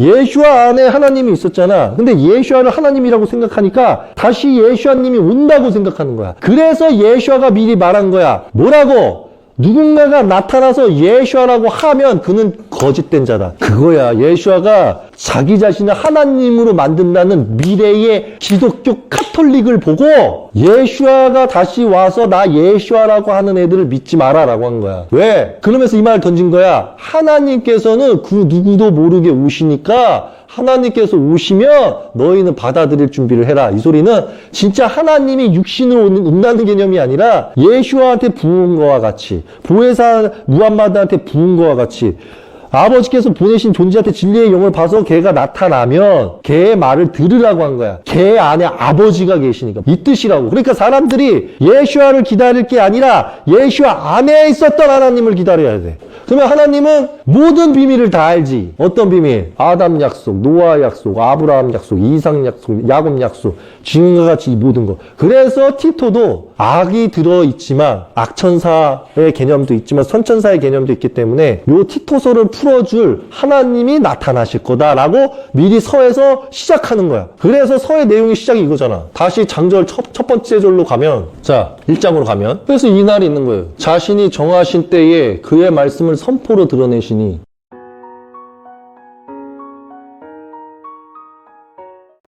예슈아 안에 하나님이 있었잖아. 근데 예슈아를 하나님이라고 생각하니까 다시 예슈아님이 온다고 생각하는 거야. 그래서 예슈아가 미리 말한 거야. 뭐라고? 누군가가 나타나서 예슈아라고 하면 그는 거짓된 자다. 그거야. 예슈아가 자기 자신을 하나님으로 만든다는 미래의 기독교 카톨릭을 보고 예슈아가 다시 와서 나 예슈아라고 하는 애들을 믿지 마라라고 한 거야. 왜? 그러면서 이 말을 던진 거야. 하나님께서는 그 누구도 모르게 오시니까 하나님께서 오시면 너희는 받아들일 준비를 해라. 이 소리는 진짜 하나님이 육신으로 온- 온다는 개념이 아니라 예슈아한테 부은 거와 같이 보혜사 무함마드한테 부은 거와 같이 아버지께서 보내신 존재한테 진리의 영을 봐서 걔가 나타나면 걔의 말을 들으라고 한 거야. 걔 안에 아버지가 계시니까. 이 뜻이라고. 그러니까 사람들이 예슈아를 기다릴 게 아니라 예슈아 안에 있었던 하나님을 기다려야 돼. 그러면 하나님은 모든 비밀을 다 알지. 어떤 비밀? 아담 약속, 노아 약속, 아브라함 약속, 이상 약속, 야곱 약속, 지금과 같이 이 모든 거. 그래서 티토도 악이 들어있지만 악천사의 개념도 있지만 선천사의 개념도 있기 때문에 요 티토서를 풀어줄 하나님이 나타나실 거다라고 미리 서에서 시작하는 거야. 그래서 서의 내용의 시작이 이거잖아. 다시 장절 첫, 첫 번째 절로 가면 자 1장으로 가면 그래서 이 날이 있는 거예요. 자신이 정하신 때에 그의 말씀을 선포로 드러내시니